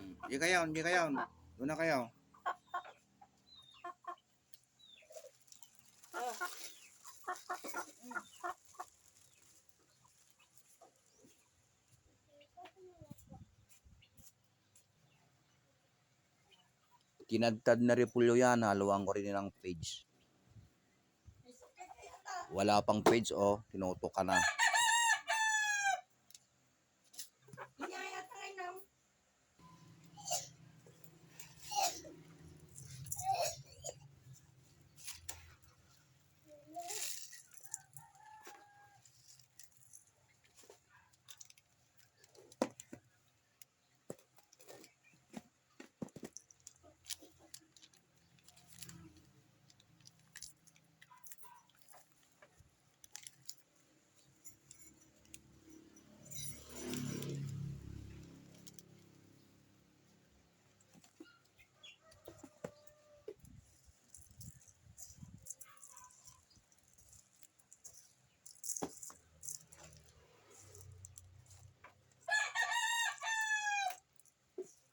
Hindi kayo, hindi kayo. Doon na kayo. Kinadtad na repulyo yan. Haluan ko rin ng page. Wala pang page, oh. Tinuto ka na.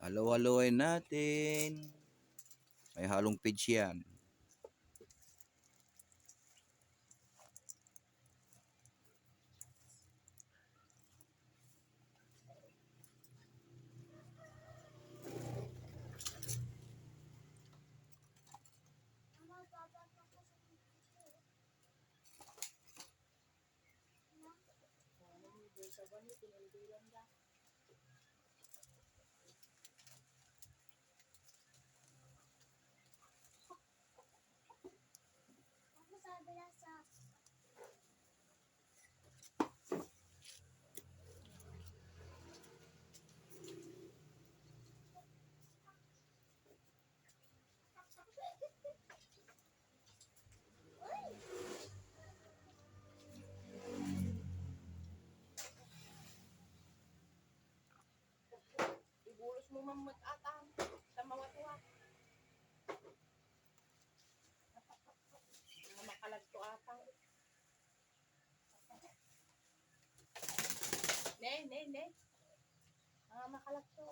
Halo-haloin natin. May halong page yan. Mamut ata sa mga tuwa. Mga makalagto ata. Ne, ne, ne. Mga makalagto.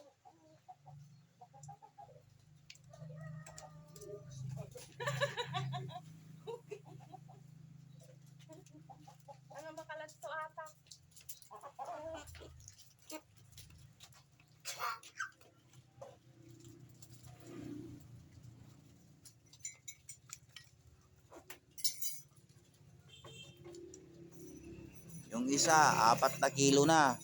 Mga makalagto ata. Yung isa, apat na kilo na.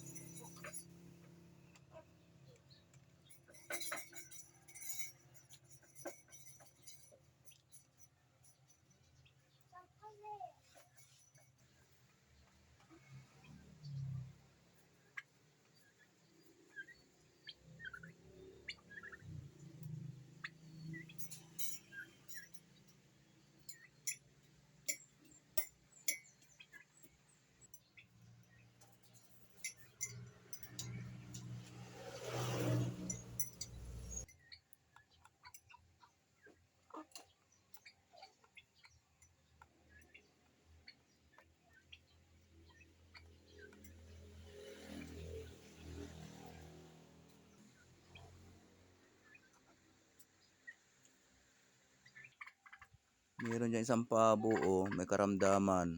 Meron dyan isang pabo, oh, may karamdaman.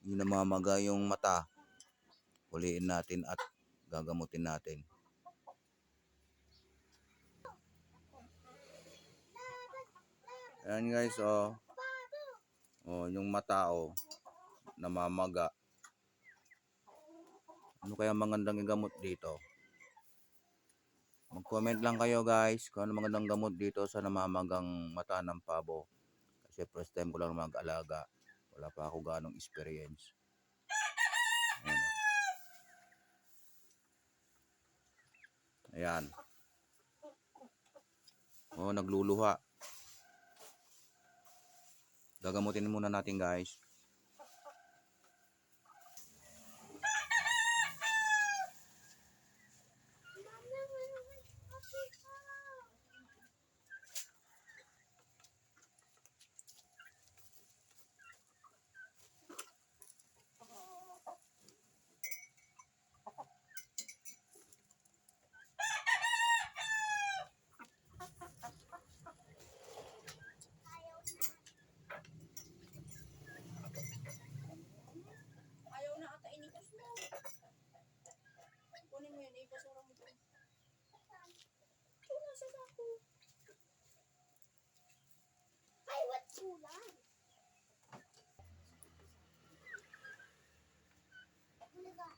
Hindi namamaga yung mata. Huliin natin at gagamutin natin. Ayan guys, oh. Oh, yung mata, oh. Namamaga. Ano kaya magandang gamot dito? Mag-comment lang kayo guys kung ano magandang gamot dito sa namamagang mata ng pabo. Kasi first time ko lang mag-alaga. Wala pa ako ganong experience. Ayan. oh. Ayan. Oh, nagluluha. Gagamutin muna natin guys. sa ako. Ay, what's kulay? Bulaga.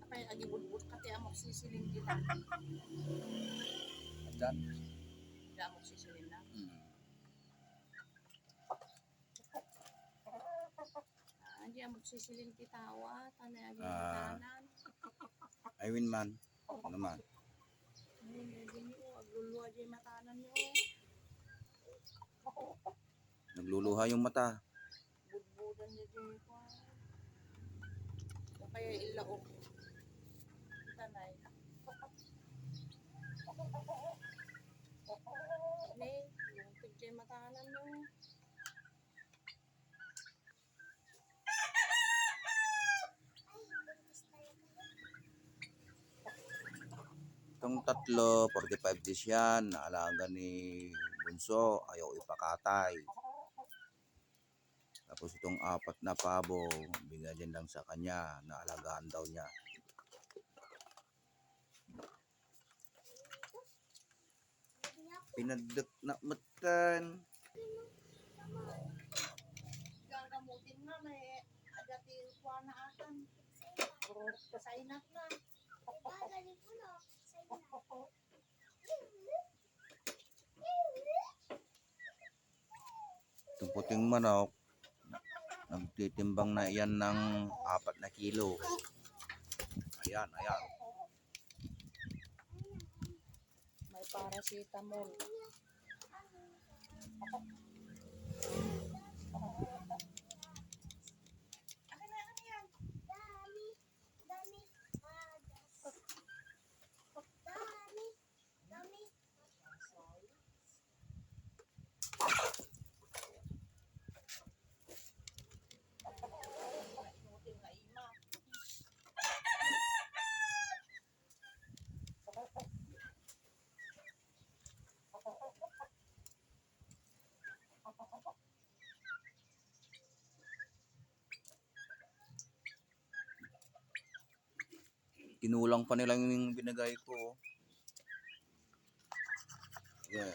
Apay, agibulbul ka ti amok sisilin kita. Andan? Hindi amok sisilin. Ah, Hindi ako sisilin kitawa. Tanay agad Ah. matanan. I win man. Ano naman. Matanan niyo. Nagluluha yung mata. Budbudan niya dyan ko. Kaya ilaok. Tanay. Ne, yung tigyan matanan niyo. Itong tatlo, 45 days yan. Naalaga ni Bunso. Ayaw ipakatay. Tapos itong apat na pabo, bigyan lang sa kanya. Naalagaan daw niya. Pinadek na matan. Gagamutin na may agatin ko na atan. Kasainat na. Itong puting manok, nagtitimbang na yan ng apat na kilo. Ayan, ayan. May paracetamol. Kinulang pa nila yung binigay ko. oh. Yeah.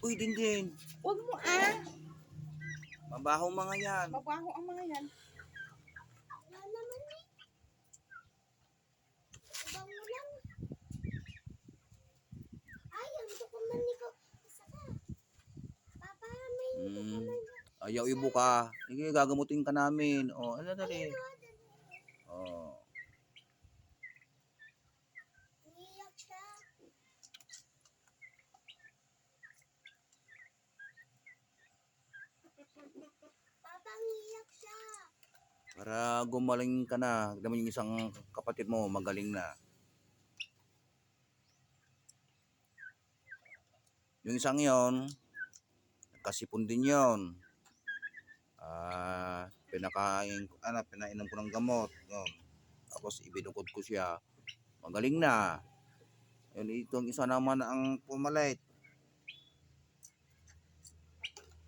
Uy, din din. Huwag mo ah. Mabaho mga yan. Mabaho ang mga yan. Mm. Ayaw ibuka. Sige, gagamutin ka namin. O, ano dali. O. Para gumaling ka na. Tignan mo yung isang kapatid mo, magaling na. Yung isang yon, nagkasipon din yon. Ah, pinakain, ano, pinainom ko ng gamot. Yun. Tapos ibinukod ko siya. Magaling na. Yun, itong isa naman ang pumalit.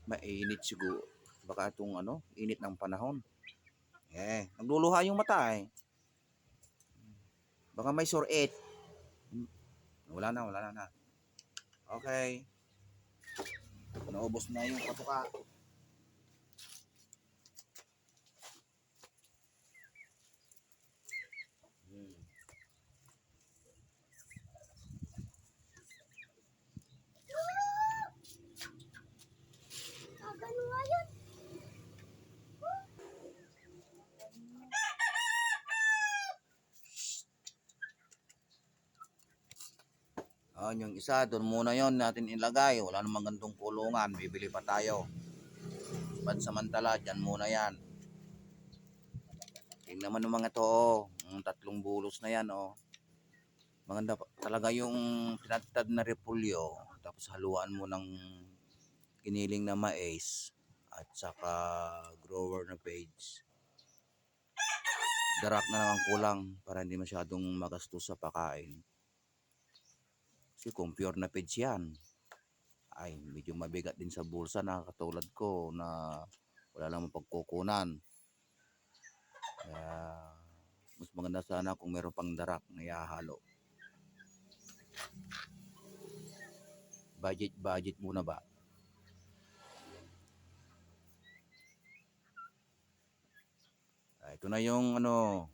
Mainit siguro. Baka itong ano, init ng panahon. Eh, nagluluha yung mata eh. Baka may surit. Wala na, wala na. Okay. Naubos na yung patuka. Ah, yung isa, doon muna yon natin ilagay. Wala namang gantong kulungan. Bibili pa tayo. Pansamantala, dyan muna yan. Tingnan naman ng mga to, oh. Ang tatlong bulos na yan, oh. Maganda talaga yung tinatad na repulyo. Tapos haluan mo ng kiniling na mais at saka grower na page. Darak na lang ang kulang para hindi masyadong magastos sa pakain. Kasi kung na page yan, ay medyo mabigat din sa bulsa na katulad ko na wala lang pagkukunan. Kaya mas maganda sana kung meron pang darak na ihahalo. Budget, budget muna ba? Ito na yung ano,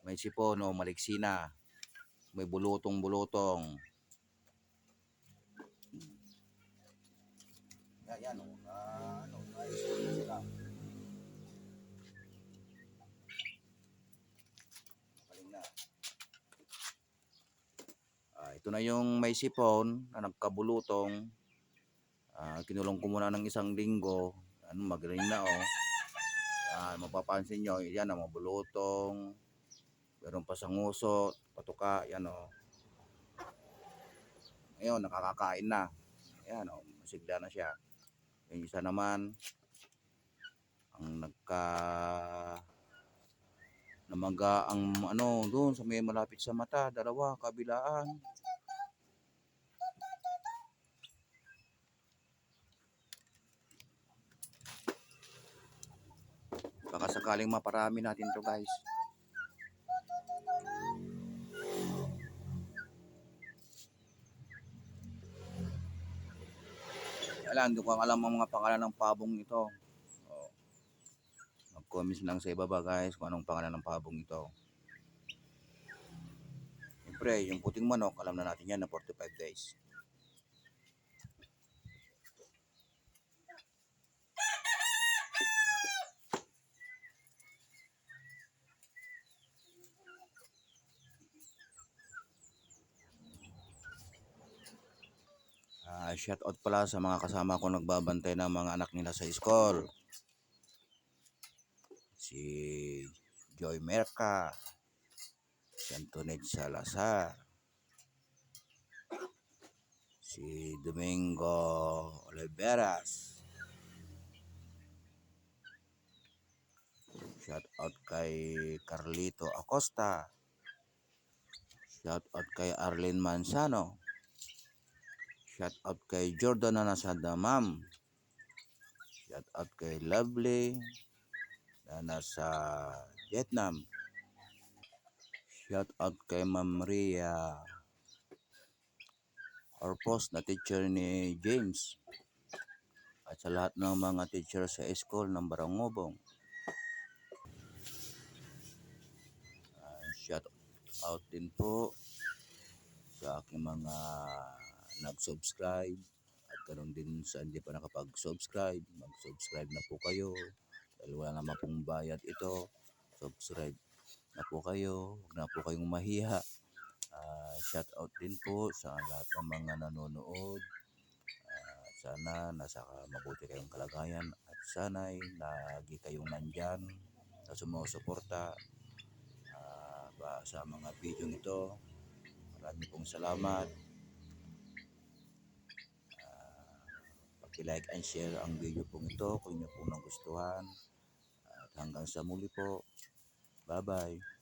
may sipon o maliksina. May bulutong-bulutong. Yan, yan. Oh. Ah, ano, ayos na sila. Galing na. Ah, ito na yung may sipon na nagkabulutong. Ah, kinulong ko muna ng isang linggo. Ano, magaling na oh. Ah, mapapansin nyo, yan ang mabulutong. Meron pa sa nguso, patuka, yan oh. Ngayon, nakakakain na. Ayan oh, masigla na siya. Yung isa naman, ang nagka namaga ang ano doon sa may malapit sa mata, dalawa, kabilaan. Baka sakaling maparami natin to guys. Alam, hindi ko alam ang mga pangalan ng pabong ito. Mag-comments lang sa ibaba guys kung anong pangalan ng pabong ito. Siyempre, yung puting manok, alam na natin yan na 45 days. Ah, shout out pala sa mga kasama ko nagbabantay ng mga anak nila sa school. Si Joy Merca, si Antoinette Salazar, si Domingo Oliveras. Shout out kay Carlito Acosta. Shout out kay Arlene Manzano. Shout out kay Jordan na nasa Damam. Shout out kay Lovely na nasa Vietnam. Shout out kay Ma'am Ria Orpos na teacher ni James. At sa lahat ng mga teacher sa school ng Barangobong. Ah, shout out din po sa aking mga nag-subscribe at ganoon din sa hindi pa nakapag-subscribe, mag-subscribe na po kayo dahil wala naman pong bayad ito. Subscribe na po kayo, huwag na po kayong mahiya. Ah, shout out din po sa lahat ng mga nanonood. Ah, sana nasa mabuti kayong kalagayan at sana'y lagi kayong nandyan na sumusuporta ba sa mga video ito. Marami pong salamat. Paki-like and share ang video pong ito kung inyo po nagustuhan. Hanggang sa muli po. Bye-bye.